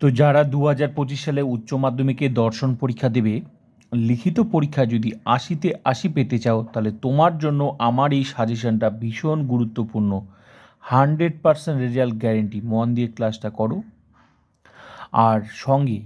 তো যারা দু হাজার পঁচিশ সালে উচ্চ মাধ্যমিকে দর্শন পরীক্ষা দেবে, লিখিত পরীক্ষা যদি আশিতে আশি পেতে চাও, তাহলে তোমার জন্য আমার এই সাজেশনটা ভীষণ গুরুত্বপূর্ণ। হান্ড্রেড পারসেন্ট রেজাল্ট গ্যারেন্টি, মন দিয়ে ক্লাসটা করো। আর সঙ্গে,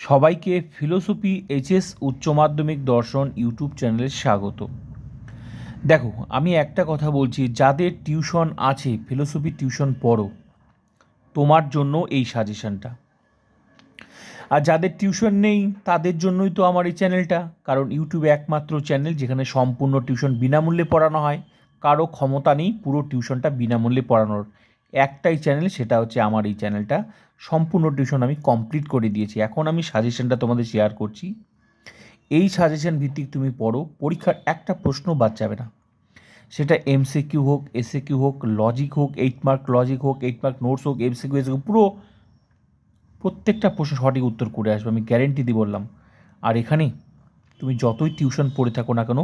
সবাইকে ফিলোসফি, এইচএস, উচ্চ মাধ্যমিক দর্শন ইউটিউব চ্যানেলে স্বাগত। দেখো, আমি একটা কথা বলছি, যাদের টিউশন আছে, ফিলোসফি টিউশন পড়ো তোমার জন্য এই সাজেশনটা। আর যাদের টিউশন নেই, তাদের জন্যই তো আমার এই চ্যানেলটা। কারণ ইউটিউবে একমাত্র চ্যানেল যেখানে সম্পূর্ণ টিউশন বিনামূল্যে পড়ানো হয়। কারও ক্ষমতা নেই পুরো টিউশনটা বিনামূল্যে পড়ানোর। একটাই চ্যানেল, সেটা হচ্ছে আমার এই চ্যানেলটা। সম্পূর্ণ টিউশন আমি কমপ্লিট করে দিয়েছি। এখন আমি সাজেশনটা তোমাদের শেয়ার করছি। এই সাজেশন ভিত্তিক তুমি পড়ো, পরীক্ষার একটা প্রশ্ন বাদ যাবে না। সেটা এমসিকিউ হোক এসএকিউ হোক লজিক হোক এইট মার্ক লজিক হোক এইট মার্ক নোটস হোক এমসিকিউ এসিকিউ পুরো প্রত্যেকটা প্রশ্ন সঠিক উত্তর করে আসবে, আমি গ্যারেন্টি দিয়ে বললাম। আর এখানে তুমি যতই টিউশন পড়ে থাকো না কেন,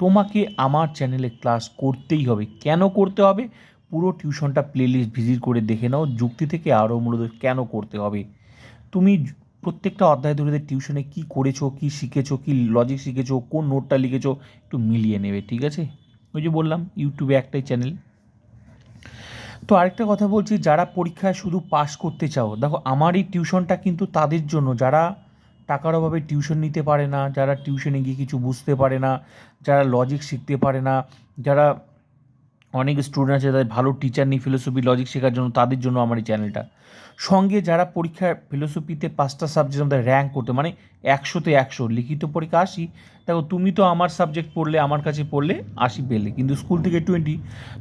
তোমাকে আমার চ্যানেলে ক্লাস করতেই হবে। কেন করতে হবে? পুরো টিউশনটা প্লেলিস্ট ভিজিট করে দেখে নাও, যুক্তি থেকে আরও মূলত কেন করতে হবে। তুমি প্রত্যেকটা অধ্যায় ধরে টিউশনে কী করেছ, কী শিখেছো, কী লজিক শিখেছো, কোন নোটটা লিখেছো, একটু মিলিয়ে নেবে, ঠিক আছে? ওই যে বললাম ইউটিউবে একটাই চ্যানেল তো আরেকটা কথা বলছি, যারা পরীক্ষায় শুধু পাস করতে চাও, দেখো আমার এই টিউশনটা কিন্তু তাদের জন্য, যারা টাকার অভাবে টিউশন নিতে পারে না, যারা টিউশনে গিয়ে কিছু বুঝতে পারে না, যারা লজিক শিখতে পারে না, যারা অনেক স্টুডেন্ট আছে তাদের ভালো টিচার নেই ফিলোসফি লজিক শেখার জন্য, তাদের জন্য আমার এই চ্যানেলটা সঙ্গে যারা পরীক্ষার ফিলোসফিতে পাঁচটা সাবজেক্ট আমাদের র্যাঙ্ক করতে মানে একশোতে একশো, লিখিত পরীক্ষা আসি দেখো তুমি তো আমার সাবজেক্ট পড়লে, আমার কাছে পড়লে আশি পেলে, কিন্তু স্কুল থেকে টোয়েন্টি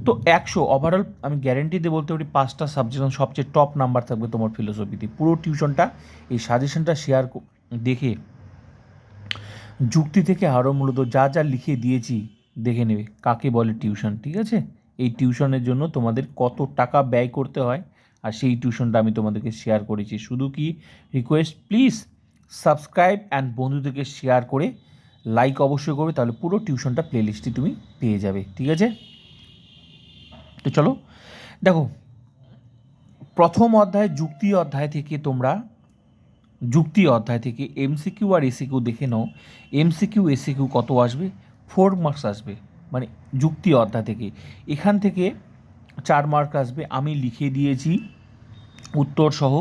তো একশো ওভারঅল আমি গ্যারেন্টি দিয়ে বলতে পারি পাঁচটা সাবজেক্ট সবচেয়ে টপ নাম্বার থাকবে তোমার ফিলোসফিতে পুরো টিউশনটা এই সাজেশনটা শেয়ার দেখে, যুক্তি থেকে আরও মূলত যা যা লিখে দিয়েছি, দেখে নেবে, কাকে বলে টিউশন ঠিক আছে? এই টিউশনের জন্য তোমাদের কত টাকা ব্যয় করতে হয় আর সেই টিউশনটা আমি তোমাদেরকে শেয়ার করেছি। শুধু কি রিকোয়েস্ট প্লিজ সাবস্ক্রাইব অ্যান্ড বন্ধুদেরকে শেয়ার করে লাইক অবশ্যই করবে, তাহলে পুরো টিউশনটা প্লেলিস্টটি তুমি পেয়ে যাবে, ঠিক আছে? তো চলো, দেখো, প্রথম অধ্যায়, যুক্তি অধ্যায় থেকে তোমরা, যুক্তি অধ্যায় থেকে এমসিকিউ আর এসিকিউ দেখে নাও। এমসিকিউ এসিকিউ কত আসবে? ফোর মার্কস আসবে। মানে যুক্তি অধ্যায় থেকে এখান থেকে চার মার্ক আসবে। আমি লিখে দিয়েছি উত্তর সহ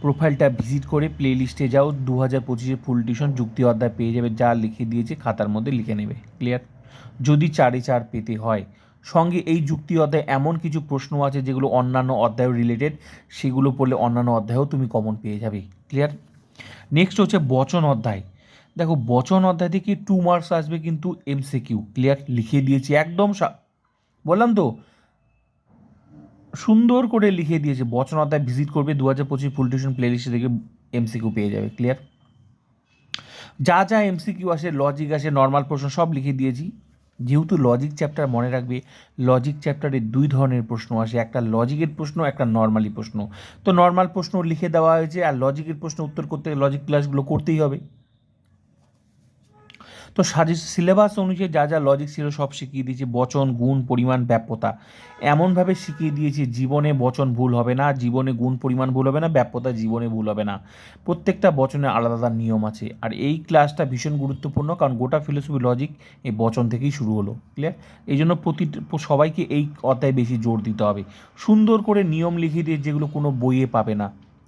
প্রোফাইলটা ভিজিট করে প্লে লিস্টে যাও। দু হাজার পঁচিশে ফুল টিউশন যুক্তি অধ্যায় পেয়ে যাবে। যা লিখে দিয়েছে খাতার মধ্যে লিখে নেবে। ক্লিয়ার যদি চারে চার পেতে হয়। সঙ্গে এই যুক্তি অধ্যায় এমন কিছু প্রশ্ন আছে যেগুলো অন্যান্য অধ্যায় রিলেটেড সেগুলো পড়লে অন্যান্য অধ্যায়েও তুমি কমন পেয়ে যাবে। ক্লিয়ার নেক্সট হচ্ছে বচন অধ্যায়। দেখো, বচন অধ্যায় থেকে টু মার্কস আসবে কিন্তু এমসিকিউ ক্লিয়ার লিখে দিয়েছি, একদম বললাম তো? সুন্দর করে লিখে দিয়েছে, বচন অধ্যায় ভিজিট করবে দু হাজার পঁচিশ ফুল টিউশন প্লে লিস্টে থেকে এমসিকিউ পেয়ে যাবে ক্লিয়ার যা যা এমসিকিউ আসে লজিক আসে নর্মাল প্রশ্ন সব লিখে দিয়েছি, যেহেতু লজিক চ্যাপ্টার মনে রাখবে লজিক চ্যাপ্টারে দুই ধরনের প্রশ্ন আসে, একটা লজিকের প্রশ্ন, একটা নর্মালি প্রশ্ন। তো নর্মাল প্রশ্ন লিখে দেওয়া হয়েছে, আর লজিকের প্রশ্ন উত্তর করতে লজিক ক্লাসগুলো করতেই হবে। তো সাজে সিলেবাস অনুযায়ী যা যা লজিক ছিল সব শিখিয়ে দিয়েছি, বচন, গুণ, পরিমাণ, ব্যাপ্যতা। এমনভাবে শিখিয়ে দিয়েছি, জীবনে বচন ভুল হবে না, জীবনে গুণ, পরিমাণ ভুল হবে না, ব্যাপ্যতা, জীবনে ভুল হবে না। প্রত্যেকটা বচনে আলাদা আলাদা নিয়ম আছে। আর এই ক্লাসটা ভীষণ গুরুত্বপূর্ণ, কারণ গোটা ফিলোসফি লজিক এই বচন থেকেই শুরু হলো। ক্লিয়ার এই জন্য প্রতি সবাইকে এই অধ্যায় বেশি জোর দিতে হবে। সুন্দর করে নিয়ম লিখিয়ে দিয়ে যেগুলো কোনো বইয়ে পাবে না,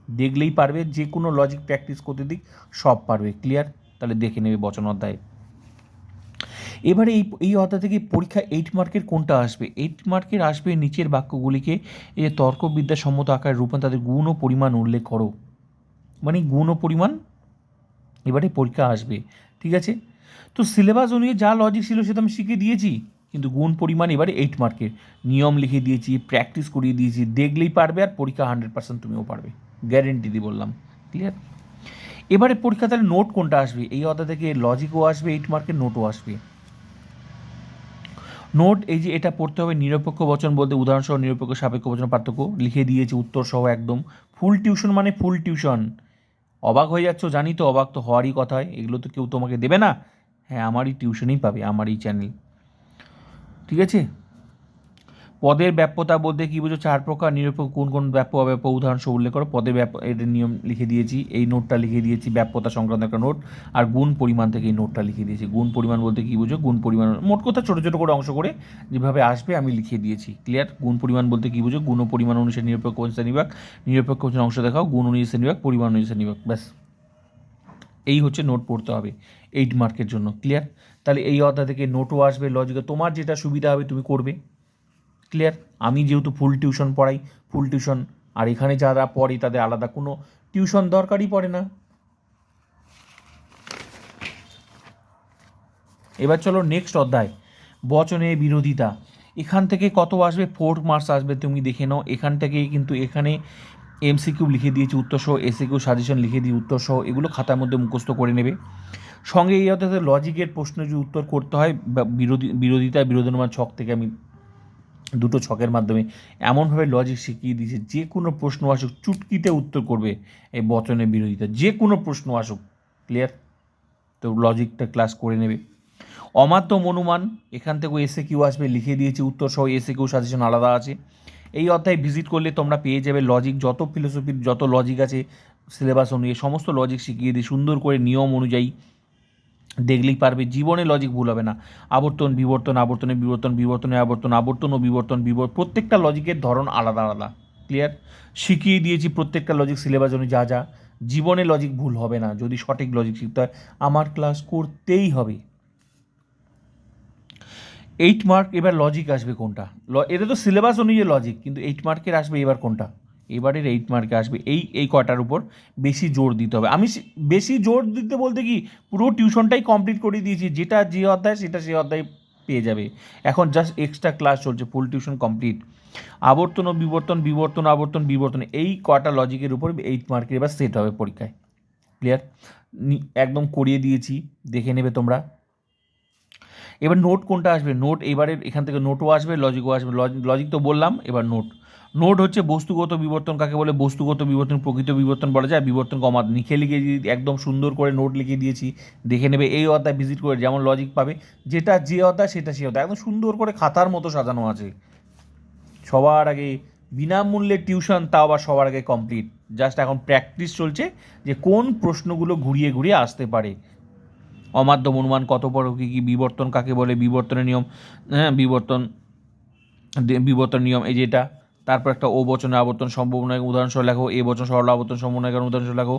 দেখলেই পারবে, যে কোনো লজিক প্র্যাকটিস করতে দিক, সব পারবে। ক্লিয়ার তাহলে দেখে নেবে বচন অধ্যায়। এবারে এই এই অধ্যায় থেকে পরীক্ষা এইট মার্কের কোনটা আসবে? এইট মার্কের আসবে নিচের বাক্যগুলিকে এই তর্কবিদ্যা সম্মত আকারে রূপণ তাদের গুণ ও পরিমাণ উল্লেখ করো। মানে গুণ ও পরিমাণ এবারে পরীক্ষা আসবে, ঠিক আছে? তো সিলেবাস অনুযায়ী যা লজিক ছিল সেটা আমি শিখে দিয়েছি, কিন্তু গুণ পরিমাণ এবারে এইট মার্কের নিয়ম লিখে দিয়েছি প্র্যাকটিস করিয়ে দিয়েছি, দেখলেই পারবে আর পরীক্ষা হান্ড্রেড পার্সেন্ট তুমিও পারবে। গ্যারেন্টি দিয়ে বললাম ক্লিয়ার এবারে পরীক্ষা তাহলে নোট কোনটা আসবে? এই অধ্যায় থেকে লজিকও আসবে এইট মার্কের নোটও আসবে। নোট, এই যে এটা পড়তে হবে নিরপেক্ষ বচন বলতে উদাহরণসহ নিরপেক্ষ সাপেক্ষ বচন পার্থক্য লিখে দিয়েছে, উত্তর সহ একদম। ফুল টিউশন মানে ফুল টিউশন। অবাক হয়ে যাচ্ছ, জানি তো অবাক তো হওয়ারই কথা এগুলো তো কেউ তোমাকে দেবে না। হ্যাঁ আমারই টিউশনই পাবে, আমারই চ্যানেল ঠিক আছে? পদের ব্যাপ্যতা বলতে কী বুঝো? চার প্রকার, নিরপেক্ষ কোন কোন ব্যাপ্য উদাহরণ সহ উল্লেখ করো। পদের ব্যাপ এর নিয়ম লিখে দিয়েছি, এই নোটটা লিখে দিয়েছি, ব্যাপ্যতা সংক্রান্ত একটা নোট, আর গুণ পরিমাণ থেকে এই নোটটা লিখে দিয়েছি। গুণ পরিমাণ বলতে কী বুঝো? গুণ পরিমাণ, মোট কথা ছোটো ছোটো করে অংশ করে যেভাবে আসবে আমি লিখে দিয়েছি। ক্লিয়ার গুণ পরিমাণ বলতে কী বুঝো? গুণ পরিমাণ অনুসারে নিরপেক্ষ শ্রেণীবিভাগ? নিরপেক্ষ অংশ দেখাও, গুণ অনুযায়ী শ্রেণীবিভাগ, পরিমাণ অনুযায়ী শ্রেণীবিভাগ। ব্যাস। এই হচ্ছে নোট পড়তে হবে এইট মার্কের জন্য। ক্লিয়ার তাহলে এই অধ্যায় থেকে নোটও আসবে লজিকে তোমার যেটা সুবিধা হবে তুমি করবে। ক্লিয়ার আমি যেহেতু ফুল টিউশন পড়াই ফুল টিউশন আর এখানে যারা পড়ে তাদের আলাদা কোনো টিউশন দরকারই পড়ে না। এবার চলো নেক্সট অধ্যায়, বচনে বিরোধিতা। এখান থেকে কত আসবে? ফোর মার্কস আসবে, তুমি দেখে নাও। এখান থেকেই কিন্তু এখানে এমসিকিউ লিখে দিয়েছি উত্তর সহ এসিকিউ সাজেশন লিখে দিয়ে উত্তর সহ, এগুলো খাতার মধ্যে মুখস্থ করে নেবে। সঙ্গে এই অর্থাৎ লজিকের প্রশ্ন যদি উত্তর করতে হয় বিরোধী, বিরোধিতা বিরোধমান ছক থেকে আমি দুটো ছকের মাধ্যমে এমনভাবে লজিক শিখিয়ে দিয়েছে, যে কোনো প্রশ্ন আসুক, চুটকিতে উত্তর করবে এই বচনের বিরোধিতা। যে কোনো প্রশ্ন আসুক ক্লিয়ার তো লজিকটা ক্লাস করে নেবে। অমাধ্যম অনুমান এখান থেকেও এসে কিউ আসবে, লিখে দিয়েছি উত্তর সহ এসে কিউ সাজেশন আলাদা আছে। এই অধ্যায় ভিজিট করলে তোমরা পেয়ে যাবে লজিক যত ফিলোসফির যত লজিক আছে সিলেবাস অনুযায়ী, সমস্ত লজিক শিখিয়ে দিই সুন্দর করে নিয়ম অনুযায়ী দেখলেই পারবে, জীবনে লজিক ভুল হবে না। আবর্তন, বিবর্তন, আবর্তনে বিবর্তন, বিবর্তনে আবর্তন আবর্তন ও বিবর্তন, বিবর, প্রত্যেকটা লজিকের ধরন আলাদা আলাদা। ক্লিয়ার শিখিয়ে দিয়েছি প্রত্যেকটা লজিক সিলেবাস অনুযায়ী যা যা। জীবনে লজিক ভুল হবে না, যদি সঠিক লজিক শিখতে হয়। আমার ক্লাস করতেই হবে। এইট মার্ক এবার লজিক আসবে কোনটা? এটা তো সিলেবাস অনুযায়ী লজিক কিন্তু এইট মার্কের আসবে এবার কোনটা? এবারের এইট মার্কে আসবে। এই এই কটার উপর বেশি জোর দিতে হবে। আমি বেশি জোর দিতে বলতে কি, পুরো টিউশনটাই কমপ্লিট করে দিয়েছি। যেটা যে অধ্যায়, সেটা সে অধ্যায় পেয়ে যাবে। এখন জাস্ট এক্সট্রা ক্লাস চলছে ফুল টিউশন কমপ্লিট আবর্তন ও বিবর্তন বিবর্তন, আবর্তন, বিবর্তন, এই কটা লজিকের উপর এইট মার্কের এবার সেট হবে পরীক্ষায়। ক্লিয়ার একদম করিয়ে দিয়েছি। দেখে নেবে তোমরা। এবার নোট কোনটা আসবে? নোট এবারে এখান থেকে নোটও আসবে লজিকও আসবে। লজিক তো বললাম, এবার নোট নোট হচ্ছে বস্তুগত বিবর্তন, কাকে বলে? বস্তুগত বিবর্তন, প্রকৃত বিবর্তন বলা যায়। বিবর্তন কমা, লিখে লিখে একদম সুন্দর করে নোট লিখে দিয়েছি, দেখে নেবে, এই অধ্যায় ভিজিট করে যেমন লজিক পাবে, যেটা যে অধ্যায়, সেটা সে অধ্যায়। একদম সুন্দর করে খাতার মতো সাজানো আছে। সবার আগে বিনামূল্যে টিউশন তাও আবার সবার আগে কমপ্লিট জাস্ট এখন প্র্যাকটিস চলছে যে কোন প্রশ্নগুলো ঘুরিয়ে ঘুরিয়ে আসতে পারে। অমাধ্যম অনুমান, কত বড় কী কী বিবর্তন, কাকে বলে বিবর্তনের নিয়ম? হ্যাঁ বিবর্তন বিবর্তন নিয়ম, এই যেটা তারপর একটা ও বচনে আবর্তন সম্ভাবনা উদাহরণসহ লেখো, এ বচন সরল আবর্তন সম্ভাবনা উদাহরণসহ লেখো।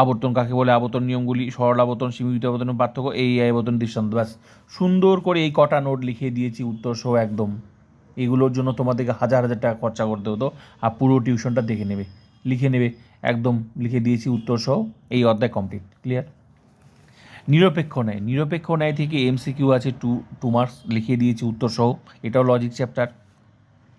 আবর্তন কাকে বলে? আবর্তন নিয়মগুলি, সরল আবর্তন, সীমিত আবর্তনের পার্থক্য, এই আবর্তন দৃষ্টান্ত। ব্যাস। সুন্দর করে এই কটা নোট লিখিয়ে দিয়েছি উত্তর সহ একদম। এগুলোর জন্য তোমাদেরকে হাজার হাজার টাকা খরচা করতে হতো আর পুরো টিউশনটা দেখে নেবে। লিখে নেবে, একদম লিখে দিয়েছি উত্তর সহ, এই অধ্যায় কমপ্লিট ক্লিয়ার নিরপেক্ষ ন্যায়। নিরপেক্ষ ন্যায় থেকে এমসিকিউ আছে টু টু মার্কস লিখিয়ে দিয়েছি উত্তর সহ। এটাও লজিক চ্যাপ্টার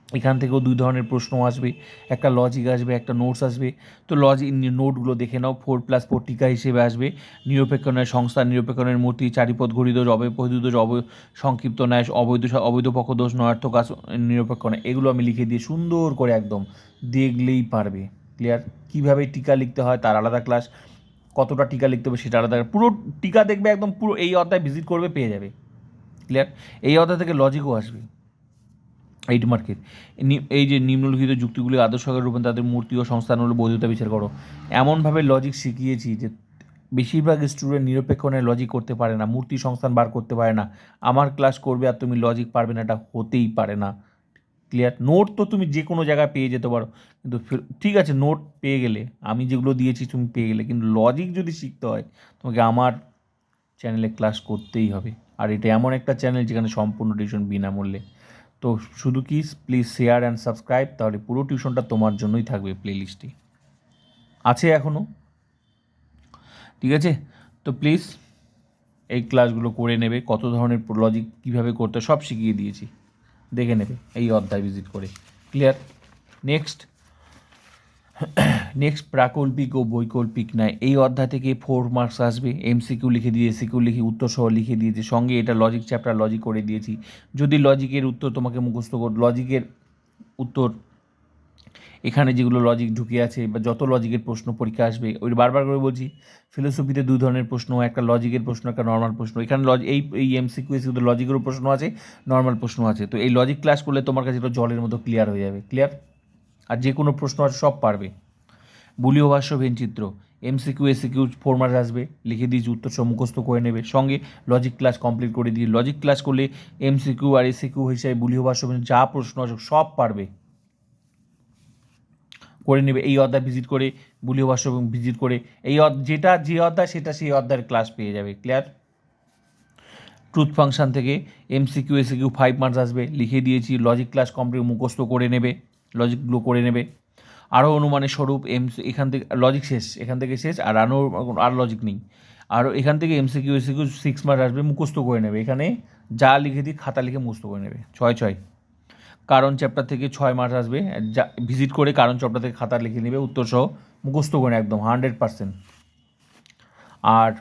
এখান থেকেও দুই ধরনের প্রশ্ন আসবে। একটা লজিক আসবে, একটা নোটস আসবে। তো লজিক নোটগুলো দেখে নাও। ফোর প্লাস ফোর টিকা হিসেবে আসবে। নিরপেক্ষ ন্যায়, সংস্থা নিরপেক্ষ ন্যায়ের মূর্তি চারিপদ ঘড়িদোষ অবৈধ অব সংক্ষিপ্ত ন্যায়, অবৈধ অবৈধ পক্ষ দোষ, নয়ার্থক আস, নিরপেক্ষ ন্যায়। এগুলো আমি লিখে দিয়ে সুন্দর করে একদম দেখলেই পারবে। ক্লিয়ার কীভাবে টিকা লিখতে হয় তার আলাদা ক্লাস কতটা টিকা লিখতে হবে সেটা আলাদা। পুরো টিকা দেখবে একদম পুরো এই অধ্যায় ভিজিট করবে, পেয়ে যাবে। ক্লিয়ার এই অধ্যায় থেকে লজিকও আসবে। এইট মার্কের এই যে নিম্নলিখিত যুক্তিগুলি আদর্শকের রূপে তাদের মূর্তি ও সংস্থান সংস্থানগুলো বৈধতা বিচার করো। এমনভাবে লজিক শিখিয়েছি যে বেশিরভাগ স্টুডেন্ট নিরপেক্ষ নয় লজিক করতে পারে না, মূর্তি সংস্থান বার করতে পারে না। আমার ক্লাস করবে আর তুমি লজিক পারবে না, এটা হতেই পারে না। ক্লিয়ার নোট তো তুমি যে কোনো জায়গায় পেয়ে যেতে পারো। কিন্তু ঠিক আছে নোট পেয়ে গেলে, আমি যেগুলো দিয়েছি তুমি পেয়ে গেলে, কিন্তু লজিক যদি শিখতে হয়, তোমাকে আমার চ্যানেলে ক্লাস করতেই হবে। আর এটা এমন একটা চ্যানেল যেখানে সম্পূর্ণ টিউশন বিনামূল্যে। তো শুধু কি প্লিজ শেয়ার অ্যান্ড সাবস্ক্রাইব তাহলে পুরো টিউশনটা তোমার জন্যই থাকবে প্লে লিস্টে আছে এখনও ঠিক আছে? তো প্লিজ এই ক্লাসগুলো করে নেবে, কত ধরনের লজিক কীভাবে করতে সব শিখিয়ে দিয়েছি। দেখে নেবে, এই অধ্যায় ভিজিট করে। ক্লিয়ার নেক্সট নেক্সট প্রাকল্পিক ও বৈকল্পিক নয় এই অধ্যায় থেকে ফোর মার্কস আসবে। এমসিকিউ লিখে দিয়ে এসিকিউ লিখে উত্তর সহ লিখে দিয়েছি। সঙ্গে এটা লজিক চ্যাপ্টার লজিক করে দিয়েছি। যদি লজিকের উত্তর তোমাকে মুখস্থ কর লজিকের উত্তর এখানে যেগুলো লজিক ঢুকে আছে বা যত লজিকের প্রশ্ন পরীক্ষা আসবে, ওই বারবার করে বলছি ফিলোসফিতে দু ধরনের প্রশ্ন, একটা লজিকের প্রশ্ন, একটা নর্মাল প্রশ্ন। এখানে লজ এই এই এমসিকিউ এসিকিউতে লজিকেরও প্রশ্ন আছে নর্মাল প্রশ্ন আছে। তো এই লজিক ক্লাস করলে তোমার কাছে এটা জলের মতো ক্লিয়ার হয়ে যাবে। ক্লিয়ার আর যে কোনো প্রশ্ন আছে সব পারবে। বুলীয় ভাষ্য ভেনচিত্র। এমসিকিউ এসিকিউ ফোর মার্কস আসবে, লিখে দিয়েছি উত্তর সব মুখস্থ করে নেবে। সঙ্গে লজিক ক্লাস কমপ্লিট করে দিয়ে লজিক ক্লাস করলে এমসিকিউ আর এসিকিউ হিসাবে বুলীয় ভাষ্য যা প্রশ্ন আছে সব পারবে। করে নেবে। এই অধ্যায় ভিজিট করে বুলীয় ভাষ্য ভিজিট করে, এই যেটা যে অধ্যায় সেটা সেই অধ্যায়ের ক্লাস পেয়ে যাবে। ক্লিয়ার ট্রুথ ফাংশন থেকে এমসিকিউ এসিকিউ ফাইভ মার্কস আসবে, লিখে দিয়েছি লজিক ক্লাস কমপ্লিট মুখস্থ করে নেবে। লজিকগুলো করে নেবে। আরও অনুমানের স্বরূপ এম এখান থেকে লজিক শেষ, এখান থেকে শেষ, আর আরও, আর লজিক নেই। আর এখান থেকে এমসিকিউ এসিকিউ সিক্স মার্কস আসবে, মুখস্থ করে নেবে। এখানে যা লিখে দিই, খাতা লিখে মুখস্থ করে নেবে। ছয় ছয়। কারণ চ্যাপ্টার থেকে ছয় মার্কস আসবে, যা ভিজিট করে কারণ চ্যাপ্টার থেকে খাতা লিখে নেবে উত্তর সহ মুখস্থ করে একদম হান্ড্রেড পার্সেন্ট আর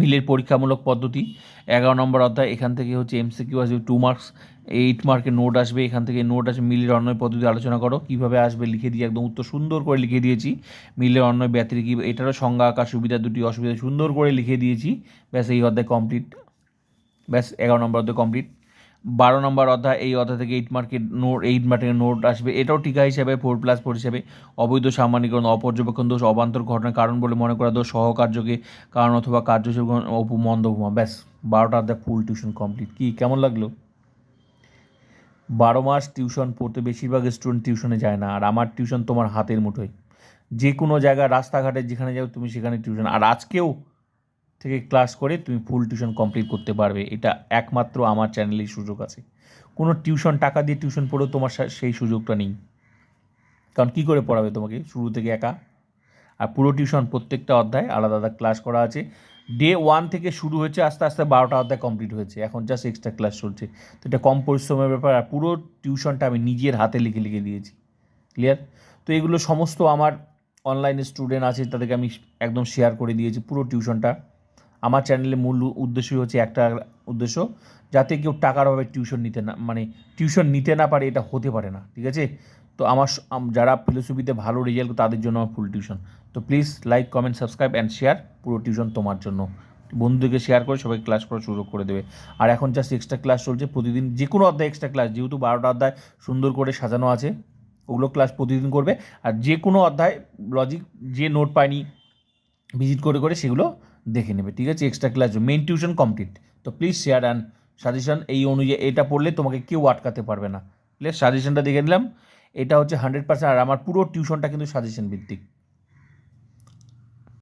মিলের পরীক্ষামূলক পদ্ধতি। এগারো নম্বর অধ্যায়, এখান থেকে হচ্ছে এমসিকিউ আসবে টু মার্কস এইট মার্কের নোট আসবে, এখান থেকে নোট আসবে, মিলের অন্যয় পদ্ধতি আলোচনা করো, কীভাবে আসবে লিখে দিয়ে একদম উত্তর সুন্দর করে লিখে দিয়েছি। মিলের অন্যয় ব্যাতির কী, এটারও সংজ্ঞা, আকার, সুবিধা, দুটি অসুবিধা সুন্দর করে লিখে দিয়েছি। ব্যাস, এই অধ্যায় কমপ্লিট ব্যাস, এগারো নম্বর অধ্যায় কমপ্লিট বারো নম্বর অধ্যায়, এই অধ্যায় থেকে এইট মার্কের নোট এইট মার্কের নোট আসবে। এটাও টিকা হিসাবে ফোর প্লাস ফোর হিসাবে। অবৈধ সামান্যীকরণ অপর্যবেক্ষণ দোষ, অবান্তর ঘটনার কারণ বলে মনে করা দোষ, সহকার্যকে কারণ অথবা কার্য অপু মন্দভূমা ব্যাস, বারোটা অধ্যায় ফুল টিউশন কমপ্লিট কি, কেমন লাগল? বারো মাস টিউশন পড়তে বেশিরভাগ স্টুডেন্ট টিউশনে যায় না, আর আমার টিউশন তোমার হাতের মুঠোয়। যে কোনো জায়গায়, রাস্তাঘাটে যেখানে যাও, তুমি সেখানে টিউশন আর আজকেও থেকে ক্লাস করে তুমি ফুল টিউশন কমপ্লিট করতে পারবে। এটা একমাত্র আমার চ্যানেলেই সুযোগ আছে। কোনো টিউশন, টাকা দিয়ে টিউশন পড়েও তোমার সেই সুযোগটা নেই। কারণ কী করে পড়াবে তোমাকে? শুরু থেকে একা। আর পুরো টিউশন প্রত্যেকটা অধ্যায় আলাদা আলাদা ক্লাস করা আছে। ডে ওয়ান থেকে শুরু হয়েছে, আস্তে আস্তে বারোটা অধ্যায় কমপ্লিট হয়েছে। এখন জাস্ট এক্সট্রা ক্লাস চলছে। তো এটা কম পরিশ্রমের ব্যাপার। আর পুরো টিউশনটা আমি নিজের হাতে লিখে লিখে দিয়েছি। ক্লিয়ার তো এগুলো সমস্ত আমার অনলাইনে স্টুডেন্ট আছে, তাদেরকে আমি একদম শেয়ার করে দিয়েছি পুরো টিউশনটা। আমার চ্যানেলের মূল উদ্দেশ্যই হচ্ছে একটা উদ্দেশ্য যাতে কেউ টাকার অভাবে টিউশন নিতে না মানে টিউশন নিতে না পারে, এটা হতে পারে না, ঠিক আছে? তো আমার যারা ফিলোসফিতে ভালো রেজাল্ট তাদের জন্য আমার ফুল টিউশন তো please like comment subscribe and share পুরো টিউশন তোমার জন্য। বন্ধুদেরকে শেয়ার করে সবাই ক্লাস করার সুযোগ করে দেবে। আর এখন জাস্ট এক্সট্রা ক্লাস চলছে, প্রতিদিন যে কোনো অধ্যায় এক্সট্রা ক্লাস যেহেতু বারোটা অধ্যায় সুন্দর করে সাজানো আছে, ওগুলো ক্লাস প্রতিদিন করবে। আর যে কোনো অধ্যায় লজিক যে নোট পায়নি ভিজিট করে করে সেগুলো দেখে নেবে, ঠিক আছে? Extra class main tuition complete তো প্লিজ শেয়ার অ্যান্ড সাজেশন এই অনুযায়ী এটা পড়লে তোমাকে কেউ আটকাতে পারবে না। প্লিজ সাজেশনটা দেখে নিলাম। এটা হচ্ছে হান্ড্রেড পার্সেন্ট আর আমার পুরো টিউশনটা কিন্তু সাজেশন ভিত্তিক।